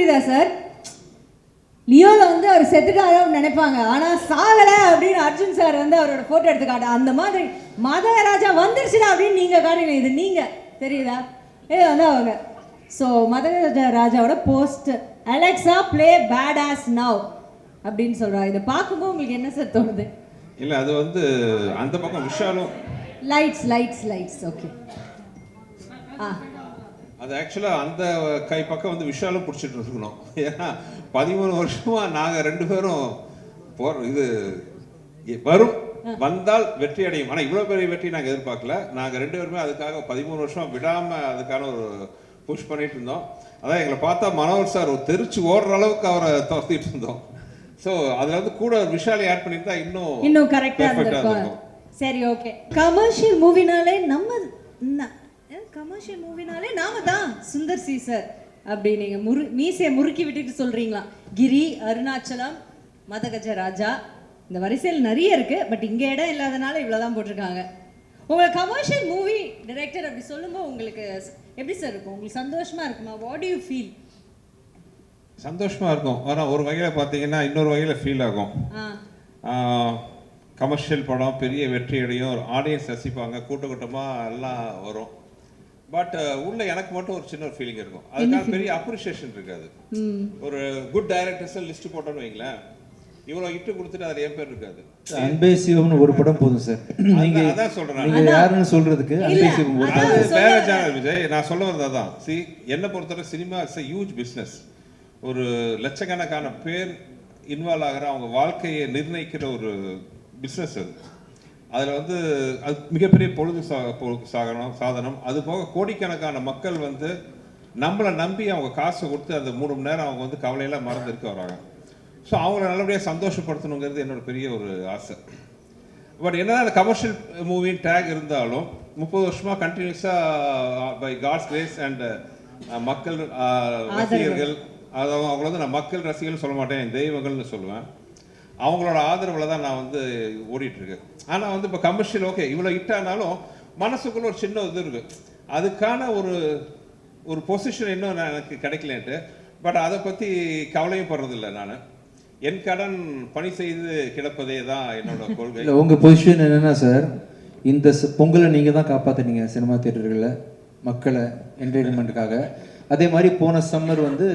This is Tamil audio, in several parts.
தெரியுதா சார் லியோல வந்து அவர் செத்துட்டாரோ நினைப்பாங்க. ஆனா சாகல அப்படின்னு அர்ஜுன் சார் வந்து அவரோட போட்டோ எடுத்து காட்ட. அந்த மாதிரி மதகராஜா வந்துருச்சுடா அப்படின்னு நீங்க காட்டுங்க இது நீங்க. தெரியுதா? இது வந்து அவங்க. ஸோ மதகராஜா ராஜாவோட post Alexa play bad as now அப்படின்னு சொல்றாங்க இதை பார்க்கும்போது உங்களுக்கு என்ன சார் தோணுது? இல்லை அது வந்து அந்த பக்கம் விஷாலும். லைட்ஸ் லைட்ஸ் லைட்ஸ் ஓகே ஆ. அது ஆக்சுவலாக அந்த கை பக்கம் வந்து விஷாலும் பிடிச்சிட்டு இருக்கணும். ஏன்னா பதிமூணு வருஷமா நாங்கள் ரெண்டு பேரும் போற இது வரும் வந்தால் வெற்றி அடையும். ஆனால் இவ்வளோ பெரிய வெற்றி நாங்கள் எதிர்பார்க்கல. நாங்கள் ரெண்டு பேருமே அதுக்காக பதிமூணு வருஷம் விடாமல் அதுக்கான ஒரு புஷ் பண்ணிட்டு இருந்தோம். அதான் எங்களை பார்த்தா மனோகர் சார் ஒரு தெரிச்சு ஓடுற அளவுக்கு அவரை துரத்திட்டு இருந்தோம். ஸோ அதில் வந்து கூட விஷாலை ஆட் பண்ணியிருந்தா இன்னும் இன்னும் கரெக்டா perfect ஆ இருந்திருக்கும். இருந்திருக்கும். சரி ஓகே கமர்ஷியல் மூவினாலே நம்ம கமர்ஷியல் மூவினாலே நாம தான் சுந்தர் சி சார். அப்படி நீங்க முரு மீசையை முறுக்கி விட்டுட்டு சொல்றீங்களா? கிரி அருணாச்சலம் மதகஜ ராஜா. இந்த வரிசையில் நிறைய இருக்கு. பட் இங்க இடம் இல்லாதனால இவ்வளவுதான் போட்டிருக்காங்க. உங்க கமர்ஷியல் மூவி டைரக்டர் அப்படி சொல்லும்போது உங்களுக்கு எப்படி சார் இருக்கும்? உங்களுக்கு சந்தோஷமா இருக்குமா? வாட் யூ ஃபீல் சந்தோஷமா இருக்கும். ஆனால் ஒரு வகையில் பார்த்தீங்கன்னா இன்னொரு வகையில் ஃபீல் ஆகும். கமர்ஷியல் படம் பெரிய வெற்றி அடையும் ஆடியன்ஸ் ரசிப்பாங்க. கூட்ட கூட்டமாக எல்லாம் வரும். பட் உள்ள எனக்கு மட்டும் ஒரு சின்ன ஃபீலிங் இருக்கும். அதுக்காக பெரிய அப்ரிஷியேஷன் இருக்காது. ஒரு குட் டைரக்டர்ஸ் லிஸ்ட் போட்டோன்னு வைங்களேன் இவ்வளோ இட்டு கொடுத்துட்டு அதில் என் பேர் இருக்காது. அன்பே சிவம்னு ஒரு படம் போதும் சார். நீங்க அதான் சொல்றேன் நீங்க யாருன்னு சொல்றதுக்கு அன்பே சிவம் ஒரு படம். வேற சேனல் விஜய் நான் சொல்ல வந்தது அதான். சி என்னை பொறுத்தவரை சினிமா இட்ஸ் ஹியூஜ் பிஸ்னஸ் ஒரு லட்சக்கணக்கான பேர் இன்வால்வ் ஆகிற அவங்க வாழ்க்கையை நிர்ணயிக்கிற ஒரு பிஸ்னஸ் அது. அதில் வந்து அது மிகப்பெரிய பொழுது சா பொழுது சாகனம் சாதனம். அது போக கோடிக்கணக்கான மக்கள் வந்து நம்மளை நம்பி அவங்க காசை கொடுத்து அந்த மூணு மணி நேரம் அவங்க வந்து கவலையெல்லாம் மறந்து இருக்க வராங்க. ஸோ அவங்கள நல்லபடியாக சந்தோஷப்படுத்தணுங்கிறது என்னோட பெரிய ஒரு ஆசை. பட் என்னதான் அந்த கமர்ஷியல் மூவின் டேக் இருந்தாலும் முப்பது வருஷமா கண்டினியூஸாக பை காட்ஸ் கிரேஸ் அண்ட் மக்கள் ரசிகர்கள் அதாவது அவங்கள வந்து நான் மக்கள் ரசிகர்கள் சொல்ல மாட்டேன் தெய்வங்கள்னு சொல்லுவேன். அவங்களோட ஆதரவில் தான் நான் வந்து ஓடிட்டுருக்கேன். ஆனால் வந்து இப்போ கமர்ஷியல் ஓகே இவ்வளோ ஹிட் ஆனாலும் மனசுக்குள்ள ஒரு சின்ன இது இருக்குது அதுக்கான ஒரு ஒரு பொசிஷன் இன்னும் நான் எனக்கு கிடைக்கலன்ட்டு பட் அதை பற்றி கவலையும் படுறதில்லை நான். என் கடன் பணி செய்து கிடப்பதே தான் என்னோட கொள்கை. இல்லை உங்கள் பொசிஷன் என்னென்னா சார் இந்த பொங்கலை நீங்கள் தான் காப்பாற்றினீங்க சினிமா தேட்டர்களில் மக்களை என்டர்டைன்மெண்ட்டுக்காக அதே மாதிரி போன சம்மர் வந்து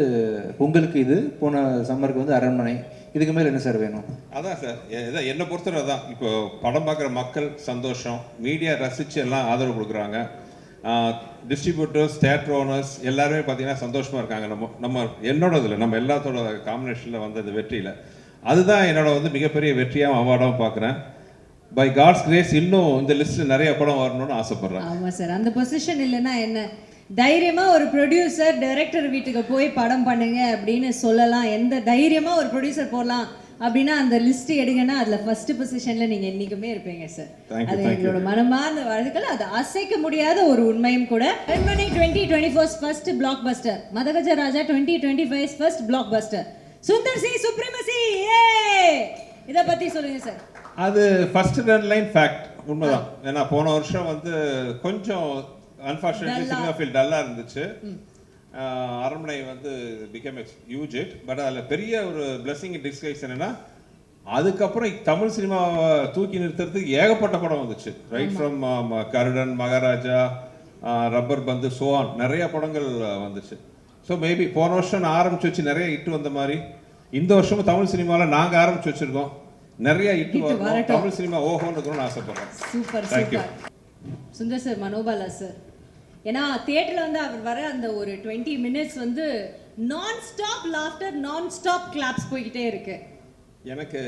பொங்கலுக்கு இது போன சம்மருக்கு வந்து அரண்மனை இதுக்கு மேல என்ன சார் வேணும்? அதான் சார். இதான் என்னை பொறுத்தவரை தான் இப்போ படம் பார்க்குற மக்கள் சந்தோஷம் மீடியா ரசித்து எல்லாம் ஆதரவு கொடுக்குறாங்க. டிஸ்ட்ரிபியூட்டர்ஸ் தேட்டர் ஓனர்ஸ் எல்லாருமே பார்த்தீங்கன்னா சந்தோஷமாக இருக்காங்க. நம்ம நம்ம என்னோட இதில் நம்ம எல்லாத்தோட காம்பினேஷனில் வந்த இந்த வெற்றியில். அதுதான் என்னோட வந்து மிகப்பெரிய வெற்றியாக அவார்டாகவும் பார்க்குறேன். பை காட்ஸ் கிரேஸ் இன்னும் இந்த லிஸ்ட்டில் நிறைய படம் வரணும்னு ஆசைப்பட்றேன். ஆமா சார். அந்த பொசிஷன் இல்லைன்னா என்ன? தைரியமா ஒரு ப்ரொடியூசர் டைரக்டர் வீட்டுக்கு போய் படம் பண்ணுங்க அப்படின்னு சொல்லலாம். எந்த தைரியமா ஒரு ப்ரொடியூசர் போடலாம் அப்படின்னா அந்த லிஸ்ட் எடுங்கன்னா அதுல ஃபர்ஸ்ட் பொசிஷன்ல நீங்க என்னைக்குமே இருப்பீங்க சார் அது எங்களோட மனமார்ந்த வாழ்த்துக்கள். அது அசைக்க முடியாத ஒரு உண்மையும் கூட. Aranmanai twenty twenty first first blockbuster Madhagaja Raja twenty twenty five first blockbuster Sundar C supremacy ஏ! இத பத்தி சொல்லுங்க சார் அது ஃபர்ஸ்ட் ரெண்டு லைன் ஃபேக்ட் உண்மைதான். ஏன்னா போன வருஷம் வந்து கொஞ்சம் அன்ஃபார்ச்சுனேட்லி சினிமா ஃபீல் டல்லாக இருந்துச்சு. அரண்மனை வந்து become excuse it but அதில் பெரிய ஒரு பிளெஸிங் டிஸ்கைஸ் என்னன்னா அதுக்கப்புறம் தமிழ் சினிமாவை தூக்கி நிறுத்துறதுக்கு ஏகப்பட்ட படம் வந்துச்சு. Right from Garudan Maharaja rubber Pandhu சோவான் நிறைய படங்கள் வந்துச்சு. ஸோ மேபி போன வருஷம் நான் ஆரம்பிச்சு வச்சு நிறைய இட்டு வந்த மாதிரி இந்த வருஷமும் தமிழ் சினிமாவில் நாங்கள் ஆரம்பிச்சு வச்சிருக்கோம். நிறைய இட்டு வரணும். தமிழ் சினிமா ஓஹோன்னு ஆசைப்படுறேன். Super. Super Sundar sir Manobala sir. ஏன்னா தியேட்டர்ல வந்து அவர் வர அந்த ஒரு டுவெண்ட்டி மினிட்ஸ் வந்து non stop laughter non stop claps போய்கிட்டே இருக்கு எனக்கு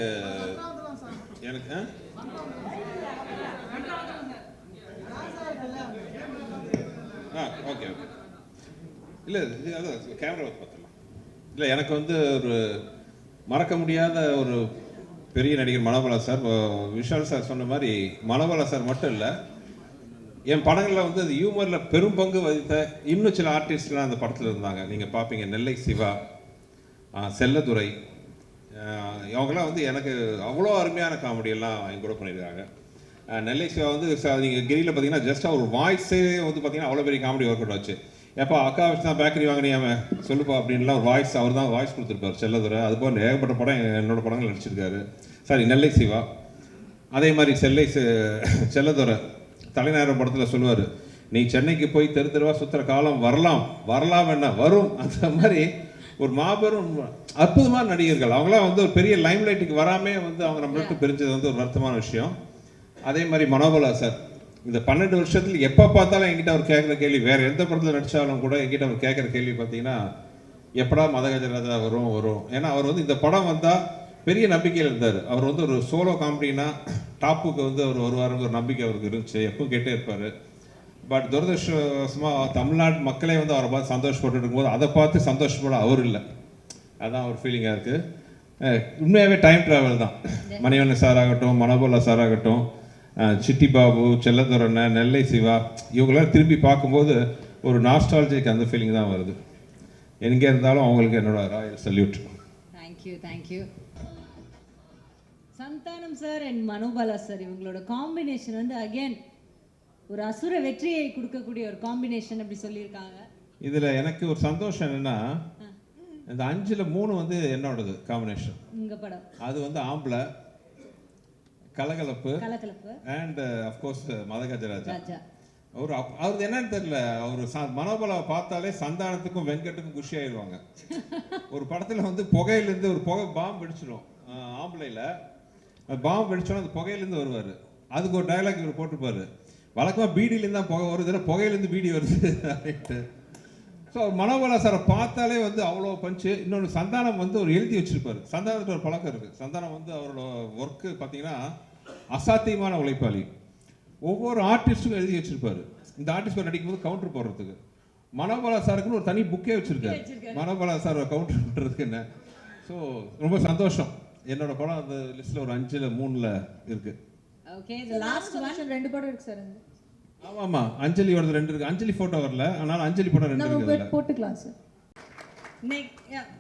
எனக்கு ஆ? ஓகே ஓகே இல்லை இது அதான் கேமரா பார்த்துடலாம் இல்லை எனக்கு வந்து ஒரு மறக்க முடியாத ஒரு பெரிய நடிகர் மனோபலா சார் விஷால் சார் சொன்ன மாதிரி மனோபலா சார் மட்டும் இல்லை என் படங்களில் வந்து அது ஹியூமரில் பெரும் பங்கு வகித்த இன்னும் சில ஆர்டிஸ்ட்லாம் அந்த படத்தில் இருந்தாங்க. நீங்கள் பார்ப்பீங்க நெல்லை சிவா செல்லதுரை. இவங்கெல்லாம் வந்து எனக்கு அவ்வளோ அருமையான காமெடியெல்லாம் என் கூட பண்ணியிருக்காங்க. நெல்லை சிவா வந்து நீங்கள் கிரியில் பார்த்தீங்கன்னா ஜஸ்ட் ஒரு வாய்ஸே வந்து பார்த்தீங்கன்னா அவ்வளோ பெரிய காமெடி ஒர்க் அவுட் ஆச்சு. எப்போ அக்கா வச்சு தான் பேக்கரி வாங்கினியாம சொல்லுப்பா அப்படின்லாம் ஒரு வாய்ஸ் அவர் தான் வாய்ஸ் கொடுத்துருப்பார் செல்லதுரை. அது போல் ஏகப்பட்ட படம் என்னோடய படங்கள் நடிச்சிருக்காரு. சாரி நெல்லை சிவா. அதே மாதிரி செல்லை செல்லதுரை. தலைநகரம் படத்தில் சொல்லுவார் நீ சென்னைக்கு போய் தெரு தெருவா சுற்றுற காலம் வரலாம் வரலாம் என்ன வரும். அந்த மாதிரி ஒரு மாபெரும் அற்புதமான நடிகர்கள். அவங்களாம் வந்து ஒரு பெரிய லைம்லைட்டுக்கு வராமே வந்து அவங்க நம்மள விட்டு பிரிஞ்சது வந்து ஒரு வருத்தமான விஷயம். அதே மாதிரி மனோபலா சார் இந்த பன்னெண்டு வருஷத்துல எப்போ பார்த்தாலும் என்கிட்ட அவர் கேட்குற கேள்வி வேற எந்த படத்தில் நடிச்சாலும் கூட என்கிட்ட அவர் கேட்குற கேள்வி பார்த்தீங்கன்னா எப்படா மதகஜராஜா வரும் வரும். ஏன்னா அவர் வந்து இந்த படம் வந்தால் பெரிய நம்பிக்கையில் இருந்தார். அவர் வந்து ஒரு சோலோ காமெடினா டாப்புக்கு வந்து அவர் வருவாருங்கிற ஒரு நம்பிக்கை அவருக்கு இருந்துச்சு. எப்பவும் கேட்டே இருப்பார். பட் துரதிருஷ்டவசமாக தமிழ்நாட்டு மக்களே வந்து அவரை பார்த்து சந்தோஷப்பட்டு இருக்கும்போது அதை பார்த்து சந்தோஷப்பட அவர் இல்லை. அதான் ஒரு ஃபீலிங்காக இருக்குது உண்மையாகவே டைம் ட்ராவல் தான். மணிவண்ணன் சார் ஆகட்டும் மனோபலா சார் ஆகட்டும் சிட்டி பாபு செல்லதுரண்ண நெல்லை சிவா இவங்களாம் திரும்பி பார்க்கும்போது ஒரு நாஸ்டாலஜிக்கு அந்த ஃபீலிங் தான் வருது. எங்கே இருந்தாலும் அவங்களுக்கு என்னோட royal salute thank you thank you Santhanam sir and Manobala sir இவங்களோட காம்பினேஷன் வந்து அகைன் ஒரு அசுர வெற்றியை கொடுக்கக்கூடிய ஒரு காம்பினேஷன் அப்படி சொல்லியிருக்காங்க. இதில் எனக்கு ஒரு சந்தோஷம் என்னன்னா இந்த அஞ்சில் மூணு வந்து என்னோடது காம்பினேஷன் உங்க படம். அது வந்து Aambala Kalakalappu Kalakalappu. And of course Madhagajaraja. Raja. அவர் அப்- அவரது என்னன்னு தெரியல. அவர் ச- மனோபலாவை பார்த்தாலே சந்தானத்துக்கும் வெங்கட்டுக்கும் குஷி ஆயிடுவாங்க ஒரு படத்தில் வந்து புகையிலேருந்து ஒரு புகை பாம்பு வெடிச்சிடும். ஆம்பளையில். பாம்பு வெடிச்சோன்னா அந்த புகையிலேருந்து வருவார். அதுக்கு ஒரு டயலாக் இவர் போட்டுப்பார் வழக்கமாக பீடியிலேருந்து தான் புகை வருது இல்லை புகையிலேருந்து பீடி வருது அப்படின்ட்டு. ஸோ மனோபலா சாரை பார்த்தாலே வந்து அவ்வளோ பஞ்சு இன்னொன்று சந்தானம் வந்து ஒரு எழுதி வச்சிருப்பாரு. சந்தானத்தில் ஒரு பழக்கம் இருக்குது சந்தானம் வந்து அவரோட ஒர்க்கு பார்த்தீங்கன்னா அசாத்தியமான உழைப்பாளி. ஒவ்வொரு ஆர்டிஸ்ட்டுக்கும் எழுதி வச்சிருப்பாரு. இந்த ஆர்டிஸ்ட் நடிக்கும்போது கவுண்டர் போடுறதுக்கு. மனோபலா சாருக்குன்னு ஒரு தனி புக்கே வச்சிருக்காரு. மனோபலா சார் கவுண்டர் பண்ணுறதுக்கு என்ன? ஸோ ரொம்ப சந்தோஷம். என்னோட படம் அந்த லிஸ்ட்டில் ஒரு அஞ்சில் மூணில் இருக்கு. ஓகே தி லாஸ்ட் ஒன் ரெண்டு படம் இருக்கு சார் இந்த. ஆமாம் ஆமாம் அஞ்சலியோட ரெண்டு இருக்கு. அஞ்சலி ஃபோட்டோ வரல ஆனால் அஞ்சலி படம் ரெண்டு இருக்கு. போட்டுக்கலாம் சார். நெக்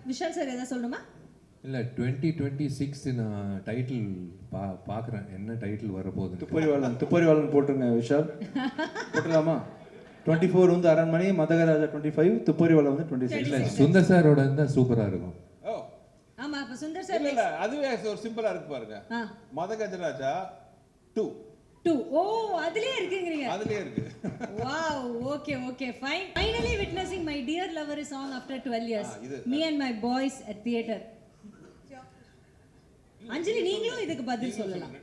விஷால் சார் எதாவது சொல்லணுமா? இல்லை டுவெண்ட்டி டுவெண்ட்டி சிக்ஸ் நான் டைட்டில் பா பார்க்குறேன் என்ன டைட்டில் வரப்போகுதுன்னு துப்பறிவாளன் துப்பறிவாளன் போட்டுருங்க விஷால். போட்டுடலாமா? டுவெண்ட்டி ஃபோர் வந்து அரண்மனை மதகராஜா டுவெண்ட்டி ஃபைவ் துப்பறிவாளன் வந்து டுவெண்ட்டி சிக்ஸ் இல்லை சுந்தர் சாரோட இருந்தால் சூப்பராக இருக்கும். ஓ. ஆமா அப்ப சுந்தர் சார் இல்ல இல்ல அதுவே ஒரு சிம்பிளா இருக்கு பாருங்க. மதகஜராஜா டூ டூ ஓ அதுலயே இருக்குங்கிறீங்க. அதுலயே இருக்கு. Wow okay okay fine. Finally witnessing my dear lover song after 12 years. me and my boys at theater அஞ்சலி நீங்களும் இதுக்கு பதில் சொல்லலாம்.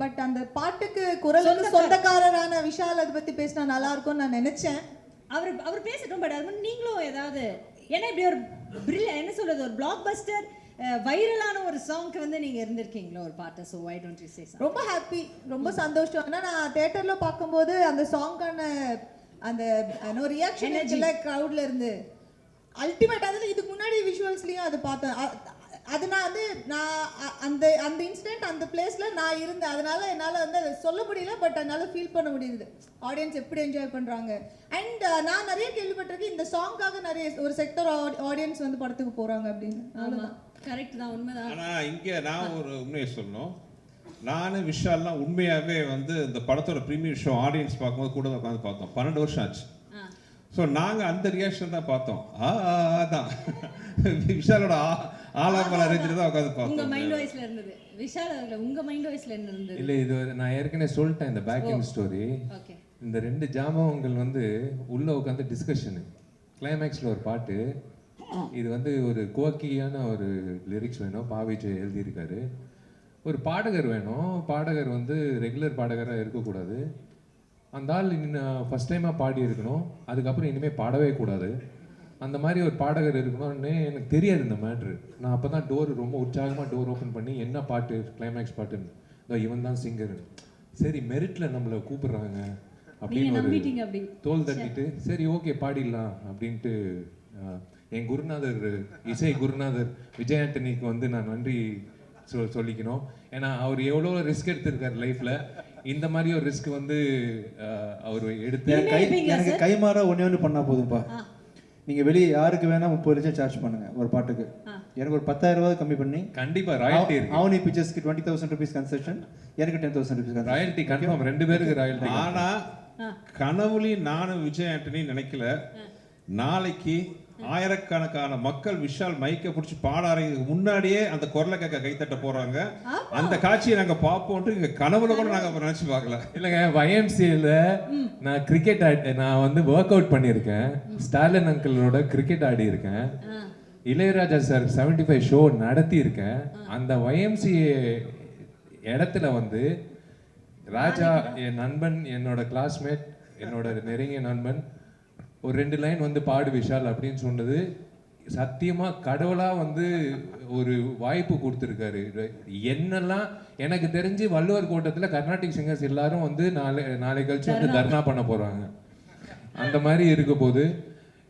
பட் அந்த பாட்டுக்கு குரலுக்கு சொந்தக்காரரான விஷால் அதை பத்தி பேசினா நல்லா இருக்கும்னு நான் நினைச்சேன். அவர் அவர் பேசட்டும் பட் அது நீங்களும் ஏதாவது ஏன்னா இப்படி ஒரு பிரில்ல என்ன சொல்றது ஒரு பிளாக் பஸ்டர் வைரலான ஒரு சாங்க்கு வந்து நீங்க இருந்திருக்கீங்களா ஒரு பாட்டை so why don't you say ரொம்ப ஹாப்பி ரொம்ப சந்தோஷம். ஏன்னா நான் தேட்டர்ல பார்க்கும்போது அந்த சாங்கான அந்த ஒரு ரியாக்ஷன் க்ரௌட்ல இருந்து. அல்டிமேட் அதில் இதுக்கு முன்னாடி விஷுவல்ஸ்லயும் அது பார்த்தேன். அ- அது நான் வந்து நான் அ- அந்த அந்த இன்சிடென்ட் அந்த பிளேஸ்ல நான் இருந்தேன் அதனால என்னால வந்து அதை சொல்ல முடியல பட் என்னால ஃபீல் பண்ண முடியுது ஆடியன்ஸ் எப்படி என்ஜாய் பண்றாங்க அண்ட் நான் நிறைய கேள்விப்பட்டிருக்கேன் இந்த சாங்காக நிறைய ஒரு செக்டர் ஆடியன்ஸ் வந்து படத்துக்கு போறாங்க அப்படின்னு ஆமா கரெக்ட் தான் உண்மைதான் ஆனா இங்க நான் ஒரு உண்மையை சொல்லணும் நானு விஷால்லாம் உண்மையாவே வந்து இந்த படத்தோட ப்ரீமியர் ஷோ ஆடியன்ஸ் பார்க்கும்போது கூட உட்காந்து பார்த்தோம் பன்னெண்டு வருஷம் ஆச்சு ஸோ நாங்க அந்த ரியாக்ஷன் தான் பார்த்தோம் ஆ தான் விஷாலோட ஆ ஆலாம்பல ரேஞ்சில் தான் உட்காந்து உங்க பார்த்தோம் மைண்ட் வாய்ஸ்ல இருந்தது. விஷால் அவர்கள உங்க மைண்ட் வாய்ஸ்ல இருந்தது? இல்லை இது நான் ஏற்கனவே சொல்லிட்டேன் இந்த பேக் எண்ட் ஸ்டோரி ஓகே இந்த ரெண்டு ஜாமவங்கள் வந்து உள்ளே உட்காந்து டிஸ்கஷனு கிளைமேக்ஸில் ஒரு பாட்டு. இது வந்து ஒரு கோக்கியான ஒரு லிரிக்ஸ் வேணும். பாவிஜய் எழுதியிருக்காரு. ஒரு பாடகர் வேணும். பாடகர் வந்து ரெகுலர் பாடகராக இருக்கக்கூடாது. அந்த ஆள் இன்னும் ஃபஸ்ட் டைமாக பாடி இருக்கணும் அதுக்கப்புறம் இனிமேல் பாடவே கூடாது. அந்த மாதிரி ஒரு பாடகர் இருக்கணும்னு எனக்கு தெரியாது இந்த மேட்ரு நான் அப்போ தான் டோர் ரொம்ப உற்சாகமாக டோர் ஓப்பன் பண்ணி என்ன பாட்டு? கிளைமேக்ஸ் பாட்டுன்னு. இதோ இவன் தான் சிங்கர் சரி மெரிட்டில் நம்மளை கூப்பிடுறாங்க அப்படின்னு ஒரு நம்பிட்டீங்க அப்படி. தோல் தட்டிட்டு சரி ஓகே பாடிடலாம். அப்படின்ட்டு ஆஹ், என் குருநாதர் இசை குருநாதர் விஜய் ஆண்டனிக்கு வந்து நான் நன்றி சொல் சொல்லிக்கணும். ஏன்னா அவர் எவ்வளோ ரிஸ்க் எடுத்திருக்காரு லைஃப்பில் இந்த மாதிரி ஒரு ரிஸ்க் வந்து ஆஹ், அவர் எடுத்து எனக்கு கை எனக்கு கைமாறா ஒண்ணே ஒன்று பண்ணா போதும்பா. நீங்க வெளியே யாருக்கு வேணா முப்பது லட்சம் சார்ஜ் பண்ணுங்க ஒரு பாட்டுக்கு. எனக்கு ஒரு பத்தாயிரம் ரூபாய் கம்மி பண்ணி. கண்டிப்பா ராயல்ட்டி இருக்கு. அவனி பிக்சர்ஸ்க்கு டுவெண்ட்டி தௌசண்ட் ருபீஸ் கன்செஷன் எனக்கு ten thousand rupees royalty confirm ரெண்டு பேருக்கு ராயல்ட்டி ஆனா கனவுலையும் நானும் விஜய் ஆண்டனி நினைக்கல. நாளைக்கு ஆயிரக்கணக்கான மக்கள் விஷால் மைக்கை பிடிச்சி பாட ஆரம்பிக்கிறதுக்கு முன்னாடியே அந்த குரலை கேட்க கைத்தட்ட போறாங்க. அந்த காட்சியை நாங்க பார்ப்போம்ட்டு எங்க கனவுல கூட நாங்க நினைச்சு பார்க்கல. இல்லைங்க YMCA-ல நான் கிரிக்கெட் ஆடி நான் வந்து ஒர்க் அவுட் பண்ணியிருக்கேன். ஸ்டாலின் அங்கிளோட கிரிக்கெட் ஆடி இருக்கேன் இளையராஜா சார் 75 ஃபைவ் ஷோ நடத்தி இருக்கேன் அந்த YMCA இடத்துல வந்து ராஜா என் நண்பன் என்னோட கிளாஸ்மேட் என்னோட நெருங்கிய நண்பன் ஒரு ரெண்டு லைன் வந்து பாடு விஷால் அப்படின்னு சொன்னது சத்தியமா கடவுளா வந்து ஒரு வாய்ப்பு கொடுத்துருக்காரு. என்னெல்லாம் எனக்கு தெரிஞ்சு வள்ளுவர் கோட்டத்துல கர்நாடிக் சிங்கர்ஸ் எல்லாரும் வந்து நாளை நாளை கழிச்சு வந்து தர்ணா. பண்ண போறாங்க. அந்த மாதிரி இருக்க போது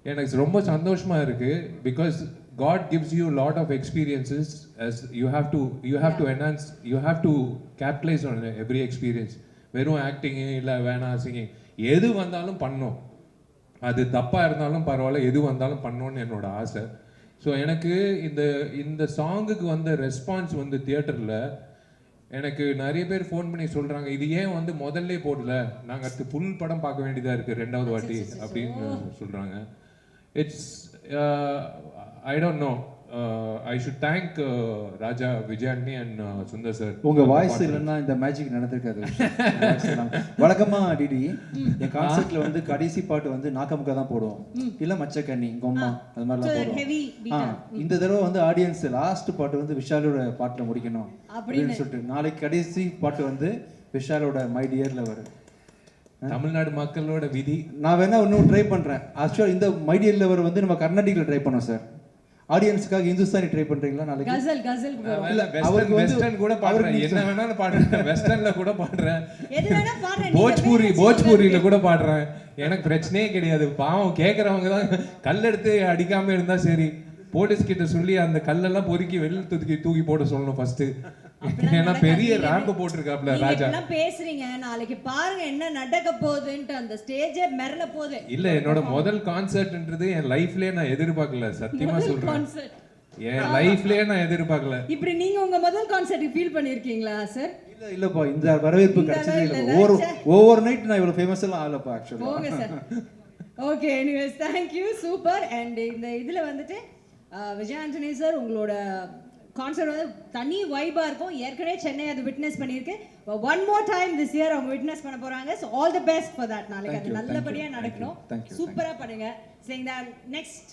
எனக்கு ரொம்ப சந்தோஷமா இருக்கு. Because God gives you lot of experiences as you have to you have to enhance you have to capitalize on every experience வெறும் ஆக்டிங்கு இல்லை வேணாம் சிங்கிங் எது வந்தாலும் பண்ணோம் அது தப்பா இருந்தாலும் பரவாயில்ல எது வந்தாலும் பண்ணணும்னு என்னோட ஆசை. ஸோ எனக்கு இந்த இந்த சாங்குக்கு வந்த ரெஸ்பான்ஸ் வந்து தியேட்டரில் எனக்கு நிறைய பேர் ஃபோன் பண்ணி சொல்றாங்க இது ஏன் வந்து முதல்ல போடல? நாங்க அடுத்து ஃபுல் படம் பார்க்க வேண்டியதா இருக்கு ரெண்டாவது வாட்டி அப்படின்னு சொல்றாங்க. It's I don't know I should thank Raja Vijayantony and Sundar sir உங்க வாய்ஸ் இல்லைன்னா இந்த மேஜிக் நடந்திருக்காது. வழக்கமா டிடி என் கான்செர்ட்ல வந்து கடைசி பாட்டு வந்து நாக்கமுக்கா தான் போடுவோம். இல்ல மச்சக்கண்ணி கொம்மா அது மாதிரிலாம் இந்த தடவை வந்து ஆடியன்ஸ் லாஸ்ட் பாட்டு வந்து விஷாலோட பாட்டுல முடிக்கணும். அப்படின்னு சொல்லிட்டு நாளைக்கு கடைசி பாட்டு வந்து விஷாலோட மை டியர்ல வரும் தமிழ்நாடு மக்களோட விதி. நான் வேணா இன்னும் ட்ரை பண்றேன். ஆக்சுவலா இந்த மை டியர்ல வர வந்து நம்ம கர்நாடிக்ல ட்ரை பண்ணோம் சார் ஆடியன்ஸ்க்காக இந்துஸ்தானி ட்ரை பண்றீங்களா நாளைக்கு? கசல் கசல் இல்ல, வெஸ்டர்ன் வெஸ்டர்ன் கூட பாடுறேன். என்ன வேணாலும் பாடுறேன். வெஸ்டர்ன்ல கூட பாடுறேன். எது வேணா பாடுறேன். போஜ்பூரி பேர் போஜ்பூரியில கூட பாடுறேன். எனக்கு பிரச்சனையே கிடையாது. பாவம் கேக்குறவங்க தான் கல்லெடுத்து அடிக்காம இருந்தா சரி. போலீஸ் கிட்ட சொல்லி அந்த கல்லெல்லாம் பொறுக்கி வெளில தூக்கி தூக்கி போட சொல்லணும் ஃபர்ஸ்ட் ஏன்னா. பெரிய ரேம்ப் போட்டிருக்காப்ல ராஜா. பேசுறீங்க. நாளைக்கு பாருங்க என்ன நடக்க போகுதுன்ட்டு அந்த ஸ்டேஜே மிரள போகுது. இல்ல என்னோட முதல் கான்சர்ட்ன்றது என் லைஃப்லயே நான் எதிர்பார்க்கல சத்தியமா சொல்றேன். என் லைஃப்லயே நான் எதிர்பார்க்கல. இப்படி நீங்க உங்க முதல் கான்சர்ட் ஃபீல் பண்ணிருக்கீங்களா சார் இல்ல இல்லப்பா இந்த வரவேற்பு இந்த கிடைச்சதே இல்ல. ஒவ்வொரு. ஒவ்வொரு நைட் நான் இவ்வளவு ஃபேமஸ் எல்லாம் ஆகலப்பா ஆக்சுவலா போங்க sir okay anyways thank you super and இந்த இதில் வந்துட்டு விஜய் ஆண்டனி சார் உங்களோட கான்சர்ட் வந்து தனி வைபாக இருக்கும். ஏற்கனவே சென்னை அது விட்னஸ் பண்ணியிருக்கு. One more time this year அவங்க விட்னஸ் பண்ண போகிறாங்க so all the best for that நாளைக்கு அது நல்லபடியாக நடக்கணும். சூப்பராக பண்ணுங்க. சரிங்க நெக்ஸ்ட்